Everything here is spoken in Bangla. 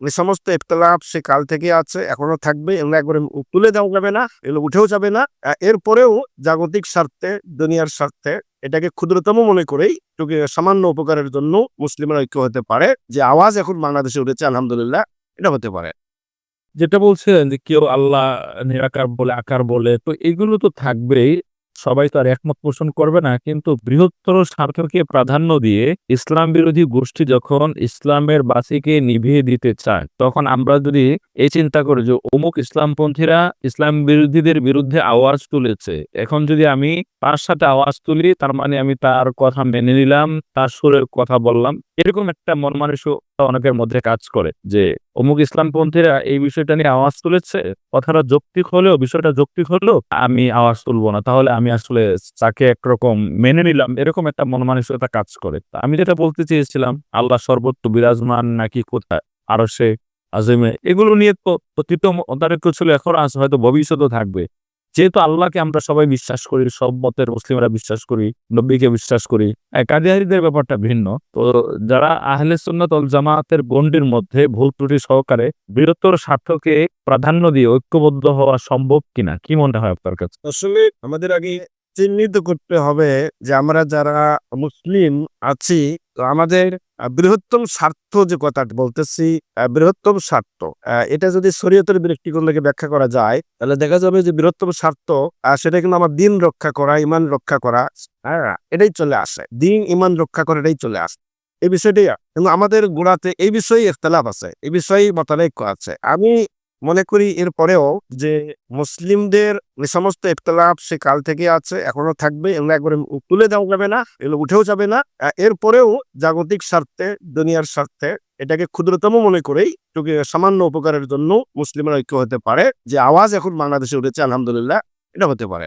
এই সমস্ত ইফতলাফ সে কাল থেকে আছে, এখনও থাকবে এগুলো একবারে তুলে দেওয়া যাবে না, এগুলো উঠেও যাবে না। এরপরেও জাগতিক স্বার্থে, দুনিয়ার স্বার্থে এটাকে ক্ষুদ্রতম মনে করেই সামান্য উপকারের জন্য মুসলিমরা ঐক্য হতে পারে, যে আওয়াজ এখন বাংলাদেশে উঠেছে, আলহামদুলিল্লাহ, এটা হতে পারে। যেটা বলছিলেন যে কেউ আল্লাহ নিরাকার বলে, আকার বলে, তো এগুলো তো থাকবেই। সবাই তো আর একমত পোষণ করবে না। কিন্তু বৃহত্তর স্বার্থকে প্রাধান্য দিয়ে ইসলাম বিরোধী গোষ্ঠী যখন ইসলামের বাসিকে নিভিয়ে দিতে চায়, তখন আমরা যদি এই চিন্তা করি যে অমুক ইসলামপন্থীরা ইসলাম বিরোধীদের বিরুদ্ধে আওয়াজ তুলেছে, এখন যদি আমি তার সাথে আওয়াজ তুলি, তার মানে আমি তার কথা মেনে নিলাম, তার সুরের কথা বললাম, এরকম একটা মন মানসিকতা অনেকের মধ্যে কাজ করে যে, অমুক ইসলামপন্থীরা এই বিষয়টা নিয়ে আওয়াজ তুলেছে, কথাটা যৌক্তিক হলেও, বিষয়টা যৌক্তিক হলেও আমি আওয়াজ তুলবো না। তাহলে আমি আসলে তাকে একরকম মেনে নিলাম। এরকম একটা মন মানসিকতা কাজ করে। আমি যেটা বলতে চেয়েছিলাম, আল্লাহ সর্বত্র বিরাজমান নাকি কোথায়? আরও সে আজমে, এগুলো নিয়ে তো অতীত অতারিক্য ছিল, এখন আছে হয়তো ভবিষ্যতেও থাকবে। যেহেতু আল্লাহকে আমরা সবাই বিশ্বাস করি, সব মতের মুসলিমরা বিশ্বাস করি নব্বীকে বিশ্বাস করি একাধিহারীদের ব্যাপারটা ভিন্ন। তো যারা আহলে সন্ন্যত জামাতের গণ্ডির মধ্যে ভুল ত্রুটি সহকারে বৃহত্তর স্বার্থকে প্রাধান্য দিয়ে ঐক্যবদ্ধ হওয়া সম্ভব কিনা, কি মনে হয় আপনার কাছে? আসলে আমাদের আগে চিহ্নিত করতে হবে যে আমরা যারা মুসলিম আছি আমাদের বৃহত্তম স্বার্থ যে কথাটা বলতেছি বৃহত্তম স্বার্থ এটা যদি শরীয়তের দৃষ্টিকোণ থেকে ব্যাখ্যা করা যায়, তাহলে দেখা যাবে যে বৃহত্তম স্বার্থ সেটা কিন্তু আমার দিন রক্ষা করা, ইমান রক্ষা করা হ্যাঁ এটাই চলে আসে। দিন, ইমান রক্ষা করা, এটাই চলে আসে। এই বিষয়টাই কিন্তু আমাদের গোড়াতে এই বিষয়ে ইখতলাফ আছে, এই বিষয়ে মতানৈক্য আছে। আমি মনে করি এরপরেও যে মুসলিমদের যে সমস্ত ইফতলাফ সে কাল থেকে আছে, এখনও থাকবে, এগুলো একবারে তুলে দেওয়া যাবে না, এগুলো উঠেও যাবে না। এরপরেও জাগতিক স্বার্থে, দুনিয়ার স্বার্থে এটাকে ক্ষুদ্রতম মনে করেই সামান্য উপকারের জন্য মুসলিমরা ঐক্য হতে পারে। যে আওয়াজ এখন বাংলাদেশে উঠেছে, আলহামদুলিল্লাহ, এটা হতে পারে।